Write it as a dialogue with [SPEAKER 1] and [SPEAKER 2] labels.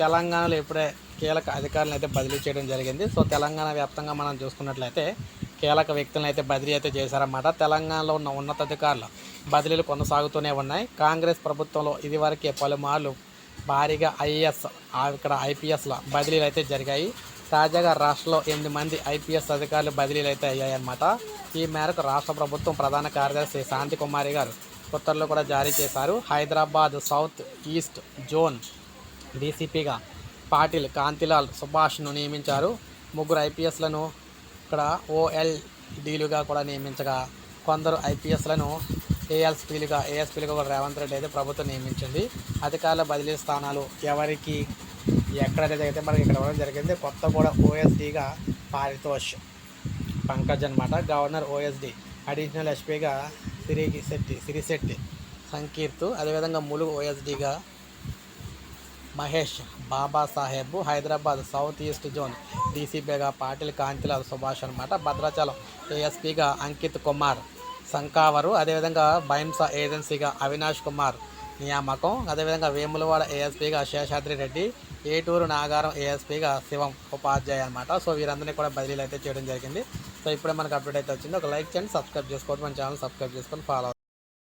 [SPEAKER 1] తెలంగాణలో ఇప్పుడే కీలక అధికారులను అయితే బదిలీ చేయడం జరిగింది. సో తెలంగాణ వ్యాప్తంగా మనం చూసుకున్నట్లయితే కీలక వ్యక్తులను అయితే బదిలీ అయితే చేశారన్నమాట. తెలంగాణలో ఉన్న ఉన్నతాధికారులు బదిలీలు కొనసాగుతూనే ఉన్నాయి. కాంగ్రెస్ ప్రభుత్వంలో ఇదివరకే పలుమార్లు భారీగా ఐఏఎస్ ఇక్కడ ఐపీఎస్ల బదిలీలు అయితే జరిగాయి. తాజాగా రాష్ట్రంలో ఎనిమిది మంది ఐపీఎస్ అధికారులు బదిలీలు అయితే అయ్యాయన్నమాట. ఈ మేరకు రాష్ట్ర ప్రభుత్వం ప్రధాన కార్యదర్శి శాంతి కుమారి గారు ఉత్తర్వులు కూడా జారీ చేశారు. హైదరాబాద్ సౌత్ ఈస్ట్ జోన్ డీసీపీగా పాటిల్ కాంతిలాల్ సుభాష్ను నియమించారు. ముగ్గురు ఐపీఎస్లను ఇక్కడ ఓఎల్డీలుగా కూడా నియమించగా కొందరు ఐపీఎస్లను ఏఎల్స్పీలుగా ఏఎస్పీలుగా కూడా రేవంత్ రెడ్డి అయితే ప్రభుత్వం నియమించింది. అధికారుల బదిలీ స్థానాలు ఎవరికి ఎక్కడైతే అయితే మనకి ఇక్కడ ఇవ్వడం జరిగింది. కొత్త కూడా ఓఎస్డీగా పారితోష్ పంకజ్ అనమాట గవర్నర్ ఓఎస్డి అడిషనల్ ఎస్పీగా సిరికి శెట్టి సిరిశెట్టి సంకీర్తు అదేవిధంగా Mulugu ఓఎస్డీగా Mahesh Babasaheb Hyderabad south east zone డీసీపీగా Patil Kantilal Subhash అనమాట భద్రాచలం ఏఎస్పీగా అంకిత్ కుమార్ సంకావరు అదేవిధంగా బైంస ఏజెన్సీగా అవినాష్ కుమార్ నియామకం అదేవిధంగా వేములవాడ ఏఎస్పీగా శేషాద్రి రెడ్డి ఏటూరు నాగారం ఏఎస్పీగా శివం ఉపాధ్యాయ అనమాట సో వీరందరినీ కూడా బదిలీలు అయితే చేయడం జరిగింది. సో ఇప్పుడే మనకు అప్డేట్ అయితే వచ్చింది. ఒక లైక్ చేయండి సబ్స్క్రైబ్ చేసుకోండి మన ఛానల్ సబ్స్క్రైబ్ చేసుకొని ఫాలో